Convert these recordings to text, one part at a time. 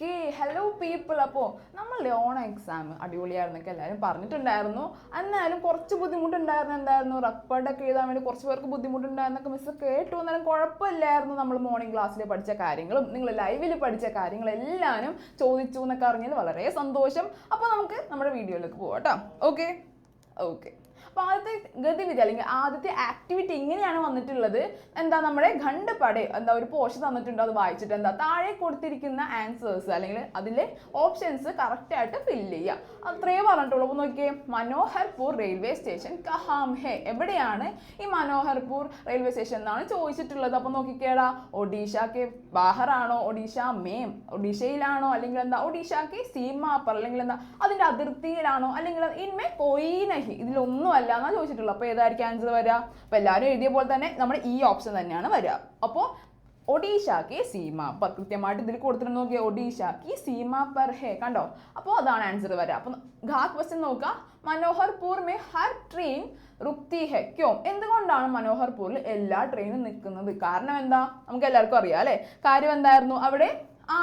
Okay hello people അപ്പോൾ നമ്മളുടെ Onam exam അടിപൊളിയായിരുന്നൊക്കെ എല്ലാവരും പറഞ്ഞിട്ടുണ്ടായിരുന്നു. എന്നാലും കുറച്ച് ബുദ്ധിമുട്ടുണ്ടായിരുന്നു എന്തായിരുന്നു? റെക്കോർഡൊക്കെ എഴുതാൻ വേണ്ടി കുറച്ച് പേർക്ക് ബുദ്ധിമുട്ടുണ്ടായിരുന്നൊക്കെ മിസ് കേട്ടു. എന്നാലും കുഴപ്പമില്ലായിരുന്നു നമ്മൾ മോർണിംഗ് ക്ലാസ്സിൽ പഠിച്ച കാര്യങ്ങളും നിങ്ങൾ ലൈവിൽ പഠിച്ച കാര്യങ്ങളെല്ലാവരും ചോദിച്ചു എന്നൊക്കെ അറിഞ്ഞത് വളരെ സന്തോഷം. അപ്പോൾ നമുക്ക് നമ്മുടെ വീഡിയോയിലേക്ക് പോവാം കേട്ടോ. ഓക്കെ ഓക്കെ അപ്പോൾ ആദ്യത്തെ ഗതിവിധി അല്ലെങ്കിൽ ആദ്യത്തെ ആക്ടിവിറ്റി ഇങ്ങനെയാണ് വന്നിട്ടുള്ളത്. എന്താ നമ്മുടെ ഖണ്ഡപടെ എന്താ ഒരു പോഷൻ തന്നിട്ടുണ്ട് അത് വായിച്ചിട്ട് എന്താ താഴെ കൊടുത്തിരിക്കുന്ന ആൻസേഴ്സ് അല്ലെങ്കിൽ അതിലെ ഓപ്ഷൻസ് കറക്റ്റ് ആയിട്ട് ഫില്ല് ചെയ്യുക. അത്രയേ പറഞ്ഞിട്ടുള്ളൂ. അപ്പോൾ നോക്കിയേ മനോഹർപൂർ റെയിൽവേ സ്റ്റേഷൻ കഹാം ഹെ എവിടെയാണ് ഈ മനോഹർപൂർ റെയിൽവേ സ്റ്റേഷൻ എന്നാണ് ചോദിച്ചിട്ടുള്ളത്. അപ്പോൾ നോക്കിക്കേടാ ഒഡീഷ കെ ബാഹറാണോ? ഒഡീഷ മേം ഒഡീഷയിലാണോ? അല്ലെങ്കിൽ എന്താ ഒഡീഷ കെ സീമാപ്പർ അല്ലെങ്കിൽ എന്താ അതിന്റെ അതിർത്തിയിലാണോ? അല്ലെങ്കിൽ ഇൻമേ കൊയ്നഹി. ഇതിലൊന്നും അല്ല എന്നാ ചോദിച്ചിട്ടുള്ളത് അപ്പോൾ ഏതായിരിക്കും ആൻസർ വരിക? അപ്പോൾ എല്ലാവരും എഴുതിയ പോലെ തന്നെ നമ്മുടെ ഈ ഓപ്ഷൻ തന്നെയാണ് വരിക. അപ്പോൾ ഒഡീഷ കെ സീമ പർ കൃത്യമായിട്ട് ഇതിൽ കൊടുത്തിട്ട് നോക്കിയാൽ ഒഡീഷ കി സീമ പർ ഹേ. കണ്ടോ? അപ്പോൾ അതാണ് ആൻസർ വരിക. അപ്പോൾ ഘാ ക്വസ്റ്റ്യൻ നോക്കുക. മനോഹർപൂർ മേ ഹർ ട്രെയിൻ റുക്തി ഹെ. ക്യോ? എന്തുകൊണ്ടാണ് മനോഹർപൂരിൽ എല്ലാ ട്രെയിനും നിൽക്കുന്നത്? കാരണം എന്താ? നമുക്ക് എല്ലാവർക്കും അറിയാം അല്ലേ? കാര്യം എന്തായിരുന്നു? അവിടെ ആ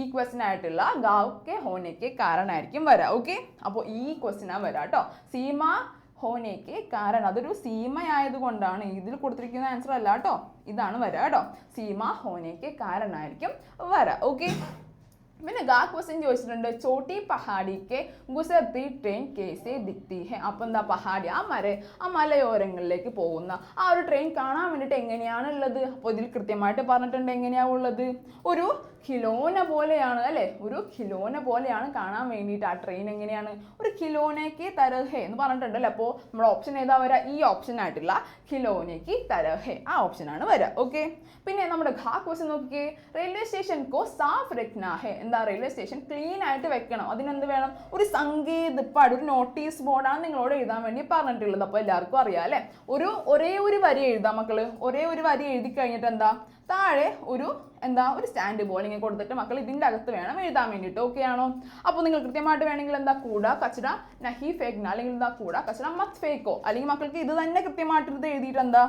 ഈ ക്വസ്റ്റ്യൻ ആയിട്ടുള്ള ഗാവ് കെ ഹോനയ്ക്ക് കാരണമായിരിക്കും വരാം ഓക്കെ അപ്പോൾ ഈ ക്വസ്റ്റ്യനാണ് വരാം കേട്ടോ. സീമ ഹോനയ്ക്ക് കാരണം അതൊരു സീമയായതുകൊണ്ടാണ്. ഇതിൽ കൊടുത്തിരിക്കുന്ന ആൻസർ അല്ല കേട്ടോ. ഇതാണ് വര കേട്ടോ. സീമ ഹോനേക്ക് കാരണമായിരിക്കും വര. ഓക്കെ പിന്നെ ഗാ ക്വസ്റ്റ്യൻ ചോദിച്ചിട്ടുണ്ട്. ചോട്ടി പഹാഡിക്ക് ഗുസർത്തി ട്രെയിൻ കേസെ ദിക്തി ഹെ. അപ്പം എന്താ പഹാഡി ആ മര ആ മലയോരങ്ങളിലേക്ക് പോകുന്ന ആ ഒരു ട്രെയിൻ കാണാൻ വേണ്ടിയിട്ട് എങ്ങനെയാണുള്ളത് അപ്പോൾ ഇതിൽ കൃത്യമായിട്ട് പറഞ്ഞിട്ടുണ്ട് എങ്ങനെയാണ് ഉള്ളത്? ഒരു ഖിലോന പോലെയാണ് അല്ലേ? ഒരു ഖിലോന പോലെയാണ് കാണാൻ വേണ്ടിയിട്ട് ആ ട്രെയിൻ എങ്ങനെയാണ്? ഒരു ഖിലോനയ്ക്ക് തരഹേ എന്ന് പറഞ്ഞിട്ടുണ്ട് പറഞ്ഞിട്ടുണ്ടല്ലോ അപ്പോൾ നമ്മുടെ ഓപ്ഷൻ ഏതാ വരാ? ഈ ഓപ്ഷൻ ആയിട്ടുള്ള ഖിലോനയ്ക്ക് തരഹേ. ആ ഓപ്ഷനാണ് വരാ. ഓക്കെ പിന്നെ നമ്മുടെ ഘാ ക്വസ്റ്റ്യൻ നോക്കിക്കേ. റെയിൽവേ സ്റ്റേഷൻ കോ സാഫ് രഖ്ന ഹേ എന്താ റെയിൽവേ സ്റ്റേഷൻ ക്ലീൻ ആയിട്ട് വെക്കണം. അതിനെന്ത് വേണം? ഒരു സങ്കേതപ്പാട് ഒരു നോട്ടീസ് ബോർഡാണ് നിങ്ങളോട് എഴുതാൻ വേണ്ടി പറഞ്ഞിട്ടുള്ളത്. അപ്പോൾ എല്ലാവർക്കും അറിയാം അല്ലേ? ഒരു ഒരേ ഒരു വരി എഴുതാം മക്കൾ. ഒരേ ഒരു വരി എഴുതി കഴിഞ്ഞിട്ട് എന്താ താഴെ ഒരു എന്താ ഒരു സ്റ്റാൻഡ് ബോൾ ഇങ്ങനെ കൊടുത്തിട്ട് മക്കൾ ഇതിന്റെ അകത്ത് വേണം എഴുതാൻ വേണ്ടിയിട്ട്. ഓക്കെ ആണോ? അപ്പോൾ നിങ്ങൾ കൃത്യമായിട്ട് വേണമെങ്കിൽ എന്താ കൂട കച്ചട നഹി ഫേക്ന അല്ലെങ്കിൽ എന്താ കൂട കച്ചട മത് ഫേക്കോ. അല്ലെങ്കിൽ മക്കൾക്ക് ഇത് തന്നെ കൃത്യമായിട്ട് എഴുതിയിട്ട് എന്താ?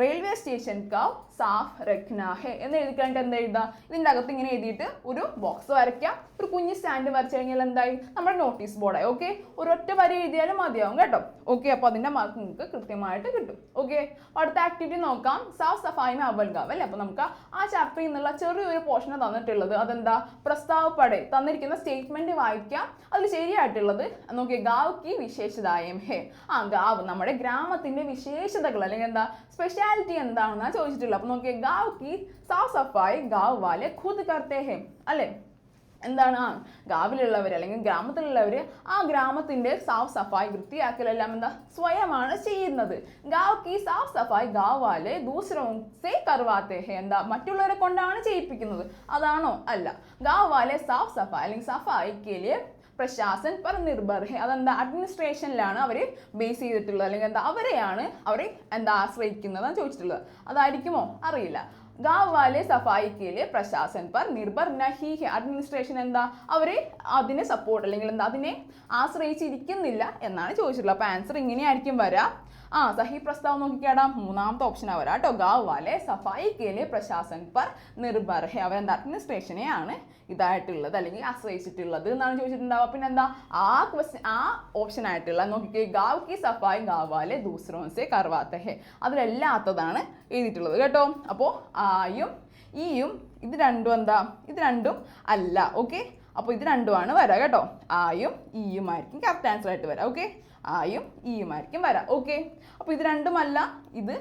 റെയിൽവേ സ്റ്റേഷൻ ക സാഫ് രഖ്ന എന്ന് എഴുതി കഴിഞ്ഞിട്ട് എന്താ എഴുതുക? ഇതിന്റെ അകത്ത് ഇങ്ങനെ എഴുതിയിട്ട് ഒരു ബോക്സ് വരയ്ക്കുക. ഒരു കുഞ്ഞ് സ്റ്റാൻഡ് വരച്ചു കഴിഞ്ഞാൽ എന്തായി? നമ്മുടെ നോട്ടീസ് ബോർഡായി ഓക്കെ ഒരൊറ്റ വരി എഴുതിയാലും മതിയാവും കേട്ടോ. ഓക്കെ അപ്പോൾ അതിന്റെ മാർക്ക് നിങ്ങൾക്ക് കൃത്യമായിട്ട് കിട്ടും. ഓക്കെ അടുത്ത ആക്ടിവിറ്റി നോക്കാം. സാഫ് സഫായി അവൽഗാവ് അല്ലേ? അപ്പോൾ നമുക്ക് ആ ചാപ്റ്ററിൽ നിന്നുള്ള ചെറിയൊരു പോർഷൻ തന്നിട്ടുള്ളത്. അതെന്താ? പ്രസ്താവപ്പടെ തന്നിരിക്കുന്ന സ്റ്റേറ്റ്മെന്റ് വായിക്കാം. അതിൽ ശരിയായിട്ടുള്ളത് നോക്കിയേ ഗാവ് കി വിശേഷതായം ഹേ. ആ ഗാവ് നമ്മുടെ ഗ്രാമത്തിന്റെ വിശേഷതകൾ അല്ലെങ്കിൽ എന്താ സ്പെഷ്യാലിറ്റി എന്താണെന്നാണ് ചോദിച്ചിട്ടുള്ളത്. അപ്പോൾ നോക്കിയേ ഗാവ് കി സാഫ് സഫായി ഗാവ് വാലെ ഖുദ് കർത്തേ ഹേ അല്ലേ എന്താണ്? ആ ഗാവിലുള്ളവർ അല്ലെങ്കിൽ ഗ്രാമത്തിലുള്ളവർ ആ ഗ്രാമത്തിന്റെ സാഫ് സഫായി വൃത്തിയാക്കലെല്ലാം എന്താ? സ്വയമാണ് ചെയ്യുന്നത്. ഗാവ് കി സാഫ് സഫായി ഗാവ് വാലെ ദൂസരവും സേ കർവാത്തേ ഹെ എന്താ? മറ്റുള്ളവരെ കൊണ്ടാണ് ചെയ്യിപ്പിക്കുന്നത്. അതാണോ? അല്ല. ഗാവ് വാലെ സാഫ് സഫായി അല്ലെങ്കിൽ സഫായിക്ക് ലിയെ പ്രശാസൻ പർ നിർഭർ അതെന്താ? അഡ്മിനിസ്ട്രേഷനിലാണ് അവർ ബേസ് ചെയ്തിട്ടുള്ളത്. അല്ലെങ്കിൽ എന്താ? അവരെയാണ് അവരെ എന്താ ആശ്രയിക്കുന്നതെന്ന് ചോദിച്ചിട്ടുള്ളത്. അതായിരിക്കുമോ? അറിയില്ല. ഗാവ് വാലെ സഫായിക്കയിലെ പ്രശാസൻ പർ നിർഭർ നഹി ഹെ അഡ്മിനിസ്ട്രേഷൻ എന്താ? അവരെ അതിനെ സപ്പോർട്ട് അല്ലെങ്കിൽ എന്താ അതിനെ ആശ്രയിച്ചിരിക്കുന്നില്ല എന്നാണ് ചോദിച്ചിട്ടുള്ളത്. അപ്പോൾ ആൻസർ ഇങ്ങനെയായിരിക്കും വരാം. ആ സഹി പ്രസ്താവ് നോക്കിക്കേടാം. മൂന്നാമത്തെ ഓപ്ഷൻ അവരാ കേട്ടോ. ഗാവ് വാലെ സഫായിക്കയിലെ പ്രശാസൻ പർ നിർഭർ ഹെ അവരെന്താ അഡ്മിനിസ്ട്രേഷനെയാണ് ഇതായിട്ടുള്ളത് അല്ലെങ്കിൽ ആശ്രയിച്ചിട്ടുള്ളത് എന്നാണ് ചോദിച്ചിട്ടുണ്ടാവുക. പിന്നെ എന്താ ആ ക്വസ്റ്റ്യൻ ആ ഓപ്ഷൻ ആയിട്ടുള്ള നോക്കിക്കേ ഗാവ് കി സഫായി ഗാവ് വാലെ ദൂസറോൻസെ കർവാത്ത ഹെ അതിലെല്ലാത്തതാണ് എഴുതിയിട്ടുള്ളത് കേട്ടോ. അപ്പോൾ ആയും ഈയും ഇത് രണ്ടും എന്താ? ഇത് രണ്ടും അല്ല ഓക്കെ അപ്പോൾ ഇത് രണ്ടുമാണ് വരാം കേട്ടോ. ആയും ഈയുമായിരിക്കും കറക്റ്റ് ആൻസർ ആയിട്ട് വരാം ഓക്കെ ആയും ഈയുമായിരിക്കും വരാം ഓക്കെ അപ്പോൾ ഇത് രണ്ടുമല്ല ഇത്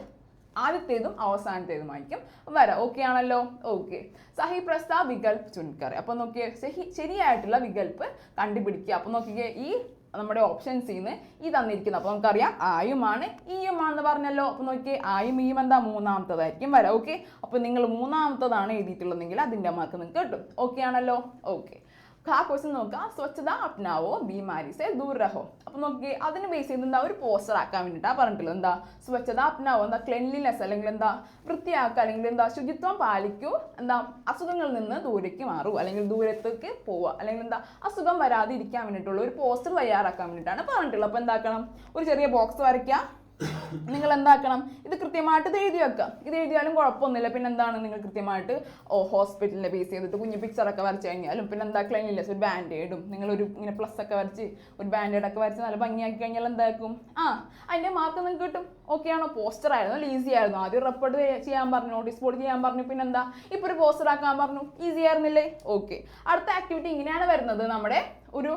ആദ്യത്തേതും അവസാനത്തേതുമായിരിക്കും വരാം ഓക്കെ ആണല്ലോ? ഓക്കെ സഹി പ്രസ്താവ് വികൽപ്പ് ചുൻകറി. അപ്പോൾ നോക്കിയേ ശരിയായിട്ടുള്ള വികൽപ്പ് കണ്ടുപിടിക്കുക. അപ്പോൾ നോക്കിയേ ഈ നമ്മുടെ ഓപ്ഷൻസിൽ നിന്ന് ഈ തന്നിരിക്കുന്നത്. അപ്പോൾ നമുക്കറിയാം ആയുമാണ് ഈയുമാണെന്ന് പറഞ്ഞല്ലോ. അപ്പോൾ നോക്കിയേ ആയും ഈയും എന്താ? മൂന്നാമത്തതായിരിക്കും വരാം. ഓക്കെ അപ്പോൾ നിങ്ങൾ മൂന്നാമത്തതാണ് എഴുതിയിട്ടുള്ളതെങ്കിൽ അതിന്റെ മാർക്ക് നിങ്ങൾക്ക് കിട്ടും. ഓക്കെ ആണല്ലോ? ഓക്കെ ആ ക്വസ്റ്റ്യൻ നോക്കുക സ്വച്ഛത അപ്നാവോ ബീമാരി സെ ദൂർ രഹോ അപ്പൊ നോക്കി അതിന് ബേസ് ചെയ്ത് എന്താ ഒരു പോസ്റ്റർ ആക്കാൻ വേണ്ടിയിട്ടാണ് പറഞ്ഞിട്ടുള്ളത്. എന്താ? സ്വച്ഛത അപ്നാവോ എന്താ ക്ലെൻലിനെസ് അല്ലെങ്കിൽ എന്താ വൃത്തിയാക്കുക അല്ലെങ്കിൽ എന്താ ശുചിത്വം പാലിക്കൂ? എന്താ അസുഖങ്ങളിൽ നിന്ന് ദൂരേക്ക് മാറൂ. അല്ലെങ്കിൽ ദൂരത്തേക്ക് പോവുക. അല്ലെങ്കിൽ എന്താ അസുഖം വരാതെ ഇരിക്കാൻ വേണ്ടിയിട്ടുള്ള ഒരു പോസ്റ്റർ തയ്യാറാക്കാൻ വേണ്ടിയിട്ടാണ് പറഞ്ഞിട്ടുള്ളത്. അപ്പൊ എന്താക്കണം? ഒരു ചെറിയ ബോക്സ് വരയ്ക്കുക നിങ്ങൾ എന്താക്കണം ഇത് കൃത്യമായിട്ട് ഇത് എഴുതി വെക്കുക ഇത് എഴുതിയാലും കുഴപ്പമൊന്നുമില്ല. പിന്നെ എന്താണ് നിങ്ങൾ കൃത്യമായിട്ട് ഓ ഹോസ്പിറ്റലിനെ ബേസ് ചെയ്തിട്ട് കുഞ്ഞു പിക്ചറൊക്കെ വരച്ച് കഴിഞ്ഞാലും പിന്നെ എന്താ ക്ലൈനില്ല ഒരു ബാൻഡേഡും നിങ്ങളൊരു ഇങ്ങനെ പ്ലസ് ഒക്കെ വരച്ച് ഒരു ബാൻഡേഡ് ഒക്കെ വരച്ച് നല്ല ഭംഗിയാക്കി കഴിഞ്ഞാൽ എന്താക്കും? ആ അതിന്റെ മാർക്ക് നിങ്ങൾക്ക് കിട്ടും. ഓക്കെ ആണോ? പോസ്റ്റർ ആയിരുന്നു. നല്ല ഈസി ആയിരുന്നു. ആദ്യം റെപ്പോർട്ട് ചെയ്യാൻ പറഞ്ഞു നോട്ടീസ് ബോർഡ് ചെയ്യാൻ പറഞ്ഞു. പിന്നെ എന്താ? ഇപ്പോൾ ഒരു പോസ്റ്റർ ആക്കാൻ പറഞ്ഞു. ഈസി ആയിരുന്നില്ലേ? ഓക്കെ അടുത്ത ആക്ടിവിറ്റി ഇങ്ങനെയാണ് വരുന്നത്. നമ്മുടെ ഒരു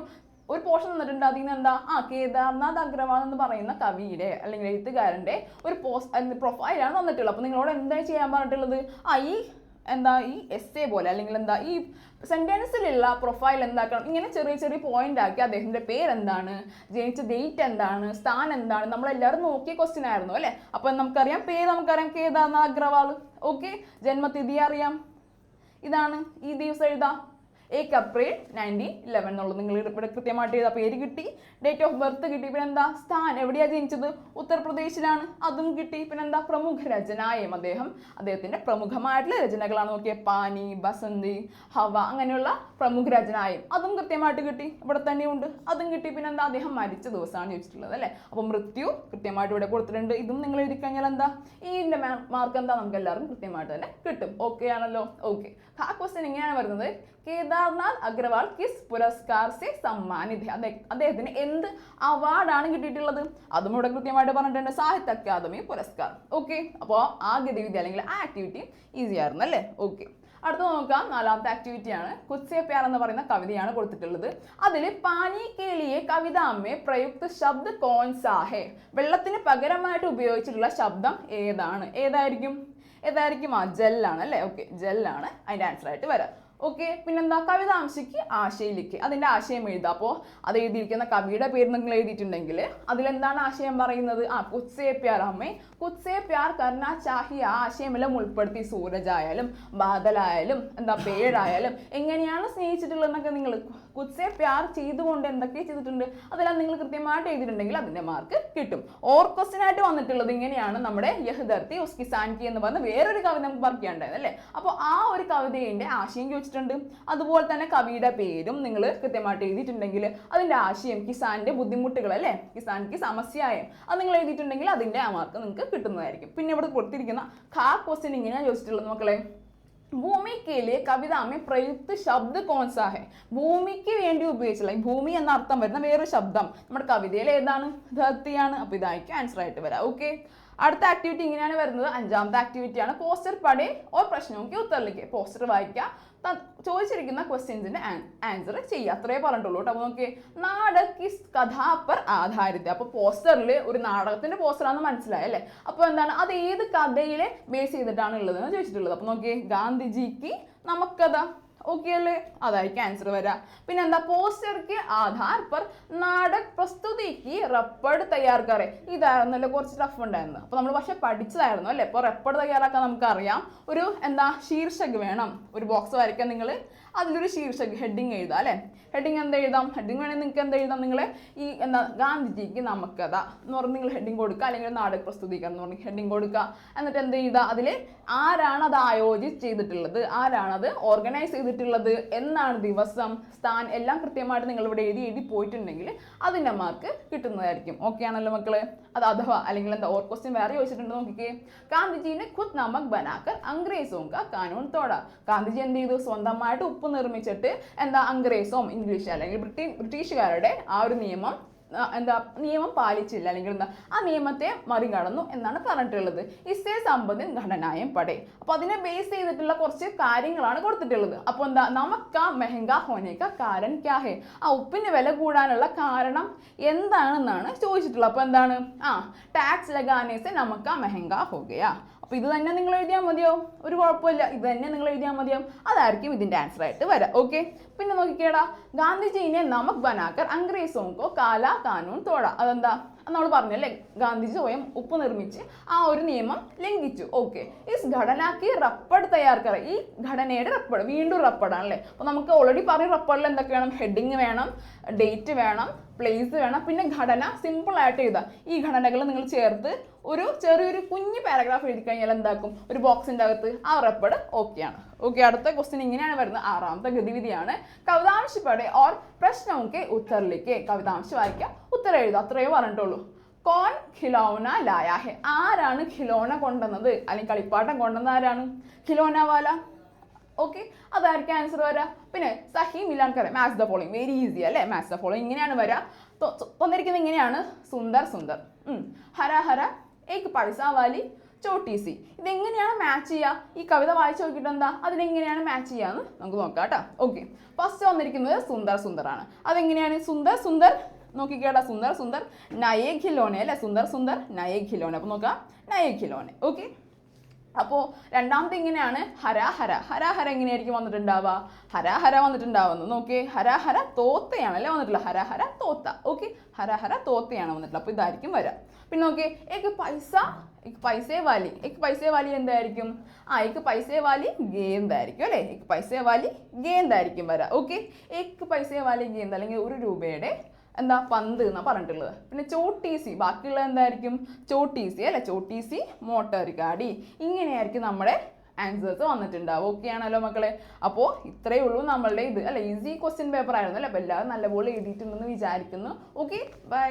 ഒരു പോർഷൻ തന്നിട്ടുണ്ട്. അതിൽ നിന്ന് എന്താ? ആ കേദാർനാഥ് അഗ്രവാൾ എന്ന് പറയുന്ന കവിയുടെ അല്ലെങ്കിൽ എഴുത്തുകാരന്റെ ഒരു പോസ്റ്റ് പ്രൊഫൈലാണ് തന്നിട്ടുള്ളത്. അപ്പോൾ നിങ്ങളോട് എന്താ ചെയ്യാൻ പറഞ്ഞിട്ടുള്ളത്? ആ ഈ എന്താ ഈ എസ് പോലെ അല്ലെങ്കിൽ എന്താ ഈ സെന്റൻസിലുള്ള പ്രൊഫൈൽ എന്താക്കണം? ഇങ്ങനെ ചെറിയ ചെറിയ പോയിന്റ് ആക്കി അദ്ദേഹത്തിന്റെ പേരെന്താണ്? ജനിച്ച ഡേറ്റ് എന്താണ്? സ്ഥാനം എന്താണ്? നമ്മളെല്ലാവരും നോക്കിയ ക്വസ്റ്റ്യൻ ആയിരുന്നു അല്ലേ? അപ്പം നമുക്കറിയാം. പേര് നമുക്കറിയാം. കേദാർനാഥ് അഗ്രവാൾ. ഓക്കെ ജന്മതിഥി അറിയാം. ഇതാണ് ഈ ദിവസം എഴുതാം. ഏക് ഏപ്രിൽ നയന്റീൻ ഇലവൻ എന്നുള്ളത് നിങ്ങൾ ഇവിടെ കൃത്യമായിട്ട് ചെയ്ത പേര് കിട്ടി? ഡേറ്റ് ഓഫ് ബർത്ത് കിട്ടി. പിന്നെ എന്താ സ്ഥാൻ എവിടെയാണ് ജനിച്ചത്? ഉത്തർപ്രദേശിലാണ്. അതും കിട്ടി. പിന്നെ എന്താ പ്രമുഖ രചനായും അദ്ദേഹം. അദ്ദേഹത്തിന്റെ പ്രമുഖമായിട്ടുള്ള രചനകളാണ് നോക്കിയ. പാനി ബസന്തി ഹവ അങ്ങനെയുള്ള പ്രമുഖ രചനായും അതും കൃത്യമായിട്ട് കിട്ടി. ഇവിടെ തന്നെയുണ്ട്. അതും കിട്ടി. പിന്നെ എന്താ അദ്ദേഹം മരിച്ച ദിവസമാണ് ചോദിച്ചിട്ടുള്ളത് അല്ലേ? അപ്പോൾ മൃത്യു കൃത്യമായിട്ട് ഇവിടെ കൊടുത്തിട്ടുണ്ട്. ഇതും നിങ്ങൾ എഴുതി കഴിഞ്ഞാൽ എന്താ? ഇതിന്റെ മാർക്ക് എന്താ? നമുക്ക് എല്ലാവർക്കും കൃത്യമായിട്ട് തന്നെ കിട്ടും. ഓക്കെ ആണല്ലോ? ഓക്കെ ആ ക്വസ്റ്റ്യൻ ഇങ്ങനെയാണ് വരുന്നത്. കേദാർനാഥ് അഗ്രവാൾ കിസ് പുരസ്കാർ സെ അദ്ദേഹ- അദ്ദേഹത്തിന് എന്ത് അവാർഡാണ് കിട്ടിയിട്ടുള്ളത്? അതും ഇവിടെ കൃത്യമായിട്ട് പറഞ്ഞിട്ടുണ്ട്. സാഹിത്യ അക്കാദമി പുരസ്കാർ ഓക്കെ അപ്പോൾ ആ ഗതിവിധി അല്ലെങ്കിൽ ആ ആക്ടിവിറ്റി ഈസി ആയിരുന്നു അല്ലേ? ഓക്കെ അടുത്ത നോക്കാം. നാലാമത്തെ ആക്ടിവിറ്റിയാണ് കുത്സെ പ്യാർ എന്ന് പറയുന്ന കവിതയാണ് കൊടുത്തിട്ടുള്ളത്. അതിൽ പാനി കേളിയെ കവിത അമ്മേ പ്രയുക്ത ശബ്ദ കോൺസാഹെ. വെള്ളത്തിന് പകരമായിട്ട് ഉപയോഗിച്ചിട്ടുള്ള ശബ്ദം ഏതാണ്? ഏതായിരിക്കും? ഏതായിരിക്കും? ആ ജെല്ലാണ് അല്ലേ? ഓക്കെ ജെല്ലാണ്. അതിന്റെ ആൻസർ ആയിട്ട് വരാം. ഓക്കെ പിന്നെന്താ? കവിതാംശയ്ക്ക് ആശയിലേക്ക്. അതിന്റെ ആശയം എഴുതുക അപ്പോൾ അത് എഴുതിയിരിക്കുന്ന കവിയുടെ പേര് നിങ്ങൾ എഴുതിയിട്ടുണ്ടെങ്കിൽ അതിലെന്താണ് ആശയം പറയുന്നത്? ആ കുത്സേ പ്യാർ അമ്മേ. കുത്സേ പ്യാർ കർണ ചാഹി. ആ ആശയമെല്ലാം ഉൾപ്പെടുത്തി സൂരജ് ആയാലും ബാദലായാലും എന്താ പേഴായാലും എങ്ങനെയാണ് സ്നേഹിച്ചിട്ടുള്ളതെന്നൊക്കെ നിങ്ങൾ കുത്സേ പ്യാർ ചെയ്തുകൊണ്ട് എന്തൊക്കെ ചെയ്തിട്ടുണ്ട്? അതെല്ലാം നിങ്ങൾ കൃത്യമായിട്ട് എഴുതിയിട്ടുണ്ടെങ്കിൽ അതിന്റെ മാർക്ക് കിട്ടും. ഓർ ക്വസ്റ്റ്യൻ ആയിട്ട് വന്നിട്ടുള്ളത് ഇങ്ങനെയാണ് നമ്മുടെ യഹ്ദർത്തി ഉസ്കി സാൻകി എന്ന് പറഞ്ഞ വേറൊരു കവിത നമുക്ക് ചെയ്യണ്ടായത് അല്ലേ? അപ്പോൾ ആ ഒരു കവിതയുടെ ആശയം വെച്ചിട്ടുണ്ട് അതുപോലെ തന്നെ കവിയുടെ പേരും നിങ്ങൾ കൃത്യമായിട്ട് എഴുതിയിട്ടുണ്ടെങ്കിൽ അതിന്റെ ആശയം കിസാന്റെ ബുദ്ധിമുട്ടുകൾ അല്ലേ? കിസാൻക്ക് സമസ്യായം അത് നിങ്ങൾ എഴുതിയിട്ടുണ്ടെങ്കിൽ അതിന്റെ ആ മാർക്ക് നിങ്ങൾക്ക് കിട്ടുന്നതായിരിക്കും. പിന്നെ ഇവിടെ കൊടുത്തിരിക്കുന്ന ഖാ ക്വസ്റ്റ്യൻ ഇങ്ങനെയാണ് ചോദിച്ചിട്ടുള്ളത് മക്കളെ? ഭൂമി കെയിലെ കവിത പ്രയുക്ത ശബ്ദ കോൺസാഹെ. ഭൂമിക്ക് വേണ്ടി ഉപയോഗിച്ചുള്ള ഭൂമി എന്ന അർത്ഥം വരുന്ന വേറൊരു ശബ്ദം. നമ്മുടെ കവിതയിൽ ഏതാണ്? ധർത്തിയാണ്. അപ്പോൾ ഇതായിരിക്കും ആൻസർ ആയിട്ട് വരാം. ഓക്കെ അടുത്ത ആക്ടിവിറ്റി ഇങ്ങനെയാണ് വരുന്നത്. അഞ്ചാമത്തെ ആക്ടിവിറ്റി ആണ് പോസ്റ്റർ പടേ ഓർ പ്രശ്നമൊക്കെ ഉത്തരലിക്ക്. പോസ്റ്റർ വായിക്കുക. ചോദിച്ചിരിക്കുന്ന ക്വസ്റ്റ്യൻസിന്റെ ആൻസർ ചെയ്യുക. അത്രേ പറഞ്ഞിട്ടുള്ളൂ കേട്ടോ. അപ്പോൾ നോക്കിയേ. നാടക് കിസ് കഥാ പർ ആധാരിത. അപ്പോൾ പോസ്റ്ററിൽ ഒരു നാടകത്തിന്റെ പോസ്റ്ററാണെന്ന് മനസ്സിലായി അല്ലേ? അപ്പോൾ എന്താണ്? അത് ഏത് കഥയിലെ ബേസ് ചെയ്തിട്ടാണ് ഉള്ളതെന്ന് ചോദിച്ചിട്ടുള്ളത്. അപ്പോൾ നോക്കിയേ. ഗാന്ധിജിക്ക് നമുക്കഥ ഓക്കെ അല്ലേ? അതായിരിക്കും ആൻസർ വരാ. പിന്നെ എന്താ? പോസ്റ്റർക്ക് ആധാർ പർ നാടക പ്രസ്തുതിക്ക് റെപ്പേർഡ് തയ്യാറാക്കാറ്. ഇതായിരുന്നല്ലോ കുറച്ച് ടഫ് ഉണ്ടായിരുന്നു അപ്പോൾ നമ്മൾ പക്ഷേ പഠിച്ചതായിരുന്നു അല്ലേ? ഇപ്പോൾ റെപ്പേർഡ് തയ്യാറാക്കാൻ നമുക്കറിയാം. ഒരു എന്താ? ശീർഷക വേണം. ഒരു ബോക്സ് വരയ്ക്കാൻ നിങ്ങൾ അതിലൊരു ശീർഷകം ഹെഡിങ് എഴുതാം അല്ലേ? ഹെഡിങ് എന്താ എഴുതാം? ഹെഡിങ് വേണമെങ്കിൽ നിങ്ങൾക്ക് എന്താ എഴുതാം? നിങ്ങൾ ഈ എന്താ ഗാന്ധിജിക്ക് നമുക്കഥ എന്ന് പറഞ്ഞ് നിങ്ങൾ ഹെഡിങ് കൊടുക്കുക അല്ലെങ്കിൽ നാടക പ്രസ്തുതിക്കുക എന്ന് പറഞ്ഞ് ഹെഡിങ് കൊടുക്കുക. എന്നിട്ട് എന്ത് ചെയ്യുക അതിൽ ആരാണ് അത് ആയോജിച്ച് ചെയ്തിട്ടുള്ളത്? ആരാണ് അത് ഓർഗനൈസ് ചെയ്തിട്ടുള്ളത്? എന്നാണ് ദിവസം സ്ഥാൻ എല്ലാം കൃത്യമായിട്ട് നിങ്ങൾ ഇവിടെ എഴുതി എഴുതി പോയിട്ടുണ്ടെങ്കിൽ അതിന്റെ മാർക്ക് കിട്ടുന്നതായിരിക്കും. ഓക്കെ ആണല്ലോ മക്കൾ? അത് അഥവാ അല്ലെങ്കിൽ എന്താ ഓർ ക്വസ്റ്റ്യൻ വേറെ ചോദിച്ചിട്ടുണ്ട് നോക്കിക്കേ. ഗാന്ധിജീനെ ഖുദ് നമക് ബനാക്കർ അംഗ്രേസോങ്ക കാനൂൺ തോട ഗാന്ധിജി എന്ത് ചെയ്തു? സ്വന്തമായിട്ട് ഉപ്പ് നിർമ്മിച്ചിട്ട് എന്താ അംഗ്രേസോം ഇംഗ്ലീഷ് അല്ലെങ്കിൽ ബ്രിട്ടീ ബ്രിട്ടീഷുകാരുടെ ആ ഒരു നിയമം എന്താ നിയമം പാലിച്ചില്ല അല്ലെങ്കിൽ എന്താ ആ നിയമത്തെ മറികടന്നു എന്നാണ് പറഞ്ഞിട്ടുള്ളത്. ഇസ്തേ സമ്പത്തിൻ ഘടനായം പടേ. അപ്പോൾ അതിനെ ബേസ് ചെയ്തിട്ടുള്ള കുറച്ച് കാര്യങ്ങളാണ് കൊടുത്തിട്ടുള്ളത്. അപ്പോൾ എന്താ നമുക്ക് ആ മെഹങ്ക ഹോനേക്ക കാരൻ ക്യാ ഹേ? ആ ഉപ്പിന് വില കൂടാനുള്ള കാരണം എന്താണെന്നാണ് ചോദിച്ചിട്ടുള്ളത്. അപ്പോൾ എന്താണ്? ആ ടാക്സ് ലഗാനേസ് നമുക്ക് മെഹങ്ക ഹോഗയാ. അപ്പോൾ ഇത് തന്നെ നിങ്ങൾ എഴുതിയാൽ മതിയോ? ഒരു കുഴപ്പമില്ല. ഇത് തന്നെ നിങ്ങൾ എഴുതിയാൽ മതിയാവും അതായിരിക്കും ഇതിന്റെ ആൻസർ ആയിട്ട് വരാം. ഓക്കെ പിന്നെ നോക്കിക്കേടാ. ഗാന്ധിജീനെ നമക് ബനാക്കർ അംഗ്രേസോങ്കോ കാല കാനൂൺ തോട അതെന്താ? നമ്മൾ പറഞ്ഞല്ലേ ഗാന്ധിജി സ്വയം ഉപ്പ് നിർമ്മിച്ച് ആ ഒരു നിയമം ലംഘിച്ചു. ഓക്കെ ഈ ഘടനാക്കി റപ്പഡ് തയ്യാറാക്കാറ് ഈ ഘടനയുടെ റപ്പഡ് വീണ്ടും റപ്പഡാണല്ലേ അപ്പോൾ നമുക്ക് ഓൾറെഡി പറഞ്ഞ റപ്പഡിൽ എന്തൊക്കെ വേണം ഹെഡിങ് വേണം ഡേറ്റ് വേണം പ്ലേസ് വേണം പിന്നെ ഘടന സിമ്പിൾ ആയിട്ട് എഴുതാം. ഈ ഘടനകൾ നിങ്ങൾ ചേർത്ത് ഒരു ചെറിയൊരു കുഞ്ഞു പാരഗ്രാഫ് എഴുതി കഴിഞ്ഞാൽ എന്താക്കും? ഒരു ബോക്സിന്റെ അകത്ത് ആ റെപ്പഡ് ഓക്കെയാണ് ഓക്കെ അടുത്ത ക്വസ്റ്റ്യൻ ഇങ്ങനെയാണ് വരുന്നത്. ആറാമത്തെ ഗതിവിധിയാണ്. കവിതാംശപ്പാടെ പടെ ഓർ പ്രശ്നമൊക്കെ ഉത്തറിലേക്ക് കവിതാംശം വായിക്കാം. ഉത്തരം എഴുതുക. അത്രയേ പറഞ്ഞിട്ടുള്ളൂ. കോൺ ഖിലോന ലായാഹെ. ആരാണ് ഖിലോന കൊണ്ടുവന്നത്? അല്ലെങ്കിൽ കളിപ്പാട്ടം കൊണ്ടുവന്നത് ആരാണ്? ഖിലോന വാല. ഓക്കെ അതായിരിക്കും ആൻസർ വരാ പിന്നെ സഹി മിലാൻ കറ maths the following very easy അല്ലേ? മാത്സ് ദ ഫോളോയിങ് ഇങ്ങനെയാണ് വരാ തന്നിരിക്കുന്നത് ഇങ്ങനെയാണ്. സുന്ദർ സുന്ദർ. ഹര ഹര. ഏക്ക് പൈസ വാലി. ചോട്ടി സി. ഇതെങ്ങനെയാണ് മാച്ച് ചെയ്യുക? ഈ കവിത വായിച്ചു നോക്കിയിട്ട് എന്താ? അതിനെങ്ങനെയാണ് മാച്ച് ചെയ്യാന്ന് നമുക്ക് നോക്കാം കേട്ടോ. ഓക്കെ ഫസ്റ്റ് വന്നിരിക്കുന്നത് സുന്ദർ സുന്ദറാണ്. അതെങ്ങനെയാണ്? സുന്ദർ സുന്ദർ. നോക്കിക്കേട്ടാ സുന്ദർ സുന്ദർ നയേ ഖിലോനെ അല്ലേ? സുന്ദർ സുന്ദർ നയേ ഖിലോനെ അപ്പോൾ നോക്കാം നയേ ഖിലോനെ ഓക്കെ അപ്പോൾ രണ്ടാമത്തെ ഇങ്ങനെയാണ് ഹരാഹര ഹരാഹര എങ്ങനെയായിരിക്കും വന്നിട്ടുണ്ടാവുക? ഹരാഹര വന്നിട്ടുണ്ടാവുന്നു. നോക്കി ഹരാഹര തോത്തയാണ് അല്ലേ വന്നിട്ടുള്ളത്? ഹരാഹര തോത്ത. ഓക്കെ ഹരാഹര തോത്തയാണ് വന്നിട്ടുള്ളത്. അപ്പോൾ ഇതായിരിക്കും വരാം പിന്നെ നോക്കി ഏക്ക് പൈസ ഏക്ക് പൈസേ വാലി. ഏക്ക് പൈസേ വാലി എന്തായിരിക്കും? ആ ഏക്ക് പൈസേ വാലി ഗേന്തായിരിക്കും അല്ലേ? ഏക്ക് പൈസേ വാലി ഗേന്തായിരിക്കും വരാം ഓക്കെ ഏക്ക് പൈസേ വാലി ഗേന്ത അല്ലെങ്കിൽ ഒരു രൂപയുടെ എന്താ പന്ത് എന്നാണ് പറഞ്ഞിട്ടുള്ളത്. പിന്നെ ചോട്ടീസി ബാക്കിയുള്ള എന്തായിരിക്കും? ചോട്ടീസി അല്ലെ? ചോട്ടീസി മോട്ടോർ ഗാഡി ഇങ്ങനെയായിരിക്കും നമ്മുടെ ആൻസേഴ്സ് വന്നിട്ടുണ്ടാവും ഓക്കെ ആണല്ലോ മക്കളെ? അപ്പോൾ ഇത്രയേ ഉള്ളൂ നമ്മളുടെ ഇത്. അല്ലെ? ഈസി ക്വസ്റ്റ്യൻ പേപ്പർ ആയിരുന്നു അല്ലേ? അപ്പോൾ എല്ലാവരും നല്ലപോലെ എഴുതിയിട്ടുണ്ടെന്ന് വിചാരിക്കുന്നു. Okay bye